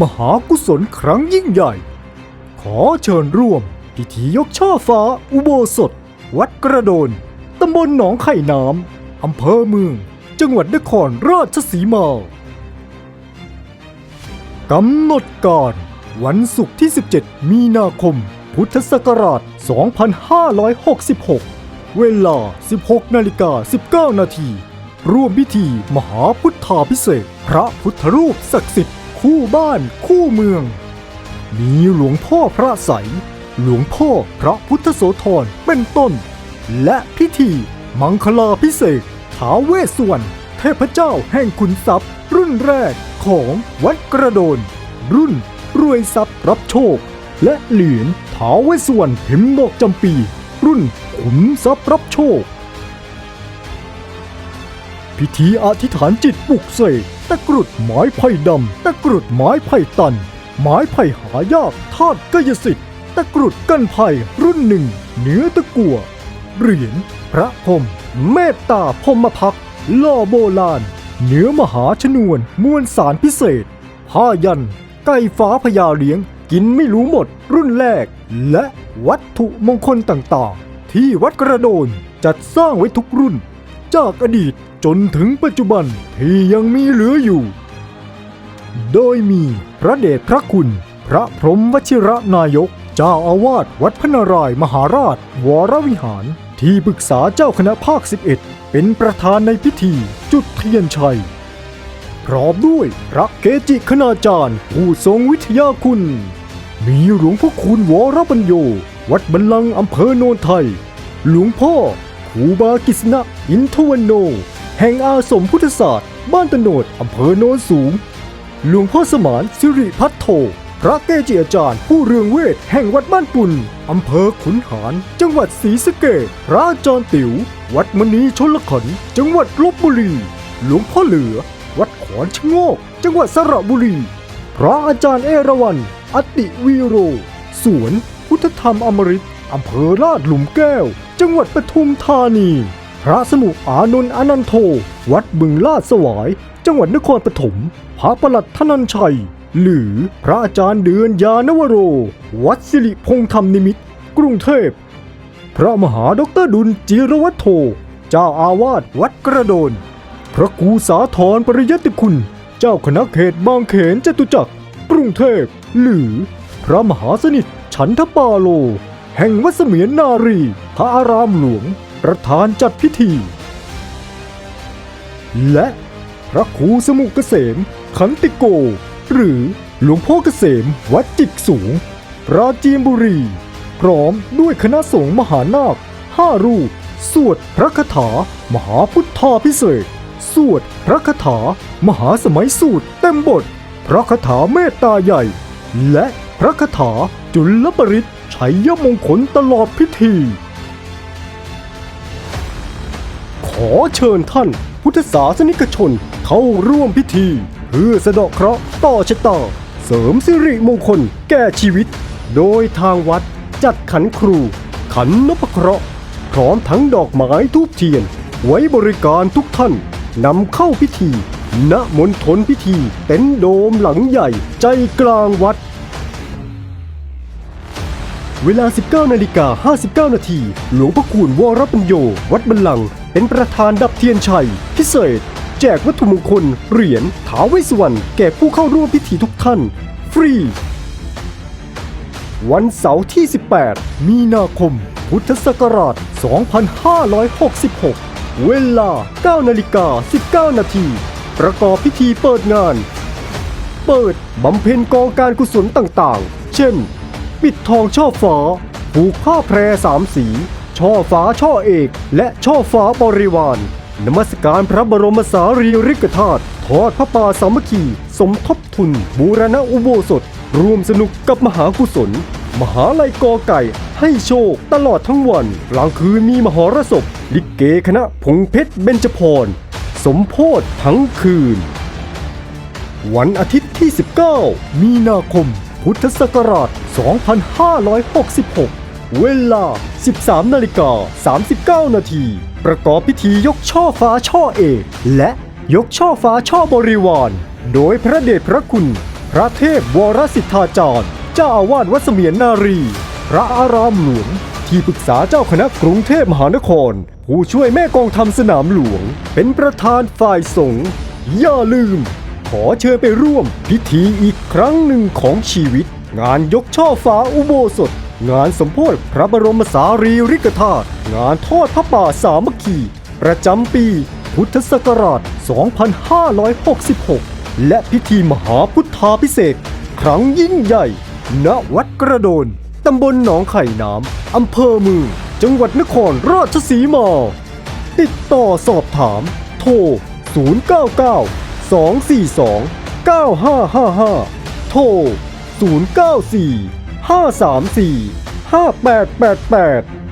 มหากุศลครั้งยิ่งใหญ่ ขอเชิญร่วม พิธียกช่อฟ้าอุโบสถ วัดกระโดน ตำบลหนองไข่น้ำ อำเภอเมือง จังหวัดนครราชสีมากำหนดการวันศุกร์ที่ 17 มีนาคม พุทธศักราช 2566 เวลา 16 นาฬิกา 19 นาที ร่วมพิธีมหาพุทธาพิเศษ พระพุทธรูปศักดิ์สิทธิ์ คู่บ้านคู่เมือง มีหลวงพ่อพระใส หลวงพ่อพระพุทธโสธรเป็นต้น และพิธีมังคลาพิเศษท้าวเวสสวรรณเทพเจ้าแห่งขุนทรัพย์ รุ่นแรกของวัดกระโดน รุ่นรวยทรัพย์รับโชค และเหรียญท้าวเวสสวรรณพิมพ์ดอกจำปี รุ่นขุนทรัพย์รับโชค พิธีอธิษฐานจิตปลุกเสก ตะกรุดไม้ไผ่ดำ ตะกรุดไม้ไผ่ตัน ไม้ไผ่หายากธาตุกายสิทธิ์ ตะกรุดกันไผ่รุ่นหนึ่งเนื้อตะกัวเหรียญพระพรมเมตตาพรมพักล่อโบราณ เนื้อมหาชนวนมวลสารพิเศษผ้ายัน ไก่ฟ้าพญาเลี้ยง กินไม่รู้หมดรุ่นแรก และวัตถุมงคลต่างๆ ที่วัดกระโดนจัดสร้างไว้ทุกรุ่น จากอดีต จนถึงปัจจุบันที่ยังมีเหลืออยู่ โดยมีพระเดชพระคุณ พระพรหมวชิระนายก เจ้าอาวาสวัดพนารายมหาราช วรวิหาร ที่ปรึกษาเจ้าคณะภาค 11 เป็นประธานในพิธีจุดเทียนชัย พร้อมด้วยพระเกจิคณาจารย์ ผู้ทรงวิทยาคุณ มีหลวงพ่อคูณวรปัญโย วัดบันลังอำเภอโนนไทย หลวงพ่อครูบากิษณะอินทวันโน แห่งอาสมพุทธศาสตร์ บ้านตโนดอำเภอโนนสูง หลวงพ่อสมานสิริพัฒโธพระเกจิอาจารย์ ผู้เรืองเวทแห่งวัดบ้านปุนอำเภอขุนหาร จังหวัดศรีสะเกษพระอาจารย์ติ๋ว วัดมณีชนลขันจังหวัดลบบุรี หลวงพ่อเหลือ วัดขอนชะโงก จังหวัดสระบุรี พระอาจารย์เอราวันอติวีโร สวน พุทธธรรมอมฤตอำเภอลาดหลุมแก้ว จังหวัดปทุมธานี พระสมุอานนท์อนันโท วัดบึงลาดสวาย จังหวัดนครปฐม พระประหลัดธนันชัย หรือพระอาจารย์เดือนยานวโร วัดสิริพงษธรรมนิมิตร กรุงเทพ พระมหาดอกเตอรดุลจิรวัตโธเจ้าอาวาสวัดกระโดน พระครูสาธรปริยติคุณ เจ้าคณะเขตบางเขนจตุจักร กรุงเทพ หรือพระมหาสนิทฉันทปาโล แห่งวัดเสมียนนารี พระอารามหลวง ประธานจัดพิธี และพระครูสมุเกษมขันติโก หรือหลวงพ่อเกษมวัดจิกสูง ปราจีนบุรี พร้อมด้วยคณะสงฆ์มหานาคห้ารูป สวดพระคาถา มหาพุทธาพิเศษสวดพระคาถา มหาสมัยสูตรเต็มบท พระคาถาเมตตาใหญ่ และพระคาถาจุลปริตชัยมงคลตลอดพิธี ขอเชิญท่าน พุทธศาสนิกชนเข้าร่วมพิธี เพื่อสะเดาะเคราะห์ต่อชะตา เสริมสิริมงคลแก่ชีวิต โดยทางวัดจัดขันครู ขันนพเคราะห์พร้อมทั้งดอกไม้ทูบเทียน ไว้บริการทุกท่านนำเข้าพิธี ณมณฑลพิธีเต็นโดมหลังใหญ่ใจกลางวัด เวลา 19นาฬิกา59 นาที หลวงพ่อคูณวรปัญโย วัดบันลังก์ เป็นประธานดับเทียนชัย พิเศษ แจกวัตถุมงคล เหรียญท้าวเวสสวรรณแก่ผู้เข้าร่วมพิธีทุกท่าน ฟรี วันเสาร์ที่ 18 มีนาคม พุทธศักราช 2566 เวลา 9 นาฬิกา 19 นาที ประกอบพิธีเปิดงาน เปิดบำเพ็ญกองการกุศลต่างๆ เช่น ปิดทองช่อฟ้าผูกผ้าแพรสามสี ช่อฟ้าช่อเอก และช่อฟ้าบริวารนมัสการพระบรมสารีริกธาตุทอดพระป่าสามัคคี สมทบทุน บูรณะอุโบสถร่วมสนุกกับมหากุศล มหาลัยกอไก่ ให้โชคตลอดทั้งวันกลางคืนมีมหรสพ ลิเกคณะพงเพชรเบญจพร สมโพธทั้งคืน วันอาทิตย์ที่ 19 มีนาคม พุทธศักราช 2566 เวลา 13 นาฬิกา 39 นาที ประกอบพิธียกช่อฟ้าช่อเอกและยกช่อฟ้าช่อบริวาร โดยพระเดชพระคุณ พระเทพวรสิทธาจารย์ เจ้าอาวาสวัดเสมียนนารี พระอารามหลวง ที่ปรึกษาเจ้าคณะกรุงเทพมหานคร ผู้ช่วยแม่กองทำสนามหลวง เป็นประธานฝ่ายสงฆ์อย่าลืม ขอเชิญไปร่วมพิธีอีกครั้งหนึ่งของชีวิต งานยกช่อฟ้าอุโบสถ งานสมโพธิพระบรมสารีริกธาตุงานทอดพระป่าสามัคคี ประจำปี พุทธศักราช 2566 และพิธีมหาพุทธาพิเศษ ครั้งยิ่งใหญ่ ณ วัดกระโดน ตำบลหนองไข่น้ำ อำเภอเมือง จังหวัดนครราชสีมา ติดต่อสอบถาม โทร 099 242 9555 โทร 094 534 5888